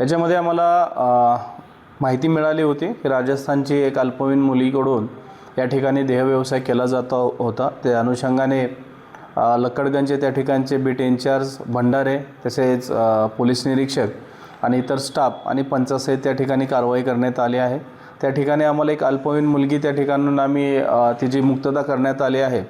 याच्यामध्ये आम्हाला माहिती मिळाली होती की राजस्थानची एक अल्पवयीन मुलीकडून या ठिकाणी देहव्यवसाय केला जात होता. त्या अनुषंगाने लक्कडगंजचे त्या ठिकाणचे बीट इन्चार्ज भंडारे तसेच पोलीस निरीक्षक आणि इतर स्टाफ आणि पंचासहित त्या ठिकाणी कारवाई करण्यात आली आहे. त्या ठिकाणी आम्हाला एक अल्पवयीन मुलगी त्या ठिकाणून आम्ही तिची मुक्तता करण्यात आली आहे.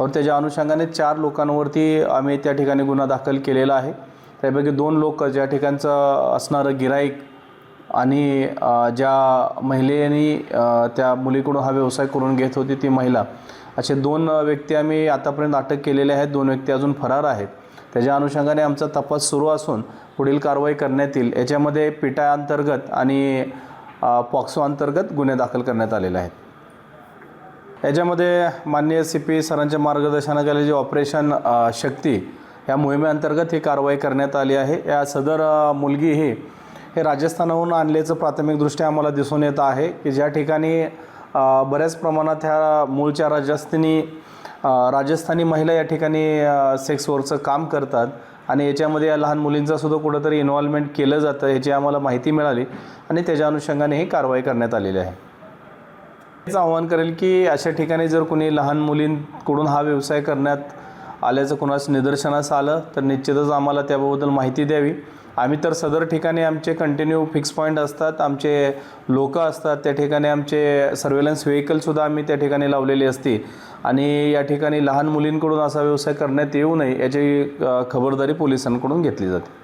और त्याच्या अनुषंगाने चार लोकांवरती आम्ही त्या ठिकाणी गुन्हा दाखल केलेला आहे. त्यापैकी दोन लोक ज्या ठिकाणचं असणारं गिराईक आणि ज्या महिलेनी त्या मुलीकडून हा व्यवसाय करून घेत होती ती महिला असे दोन व्यक्ती आम्ही आतापर्यंत अटक केलेले आहेत. दोन व्यक्ती अजून फरार आहेत. त्याच्या अनुषंगाने आमचा तपास सुरू असून पुढील कारवाई करण्यात येईल. याच्यामध्ये पिटा अंतर्गत आणि पॉक्सो अंतर्गत गुन्हे दाखल करण्यात आलेले आहेत. याच्यामध्ये माननीय सी पी सरांच्या मार्गदर्शनाखाली जे ऑपरेशन शक्ती या मोहिमेअंतर्गत ही कारवाई करण्यात आली आहे. या सदर मुलगी ही हे राजस्थानहून आणल्याचं प्राथमिकदृष्ट्या आम्हाला दिसून येत आहे की ज्या ठिकाणी बऱ्याच प्रमाणात ह्या मूळच्या राजस्थानी राजस्थानी महिला या ठिकाणी अ, सेक्स वर्कचं काम करतात आणि याच्यामध्ये या लहान मुलींचासुद्धा कुठंतरी इन्व्हॉल्वमेंट केलं जातं याची आम्हाला माहिती मिळाली आणि त्याच्या अनुषंगाने ही कारवाई करण्यात आलेली आहे. हेच आव्हान करेल की अशा ठिकाणी जर कोणी लहान मुलींकडून हा व्यवसाय करण्यात आल्याचं कुणास निदर्शनास आलं तर निश्चितच आम्हाला त्याबद्दल माहिती द्यावी. आम्ही तर सदर ठिकाणी आमचे कंटिन्यू फिक्स पॉईंट असतात आमचे लोक असतात त्या ठिकाणी आमचे सर्वेलन्स व्हेकलसुद्धा आम्ही त्या ठिकाणी लावलेली असते. आणि या ठिकाणी लहान मुलींकडून असा व्यवसाय करण्यात येऊ नये याची खबरदारी पोलिसांकडून घेतली जाते.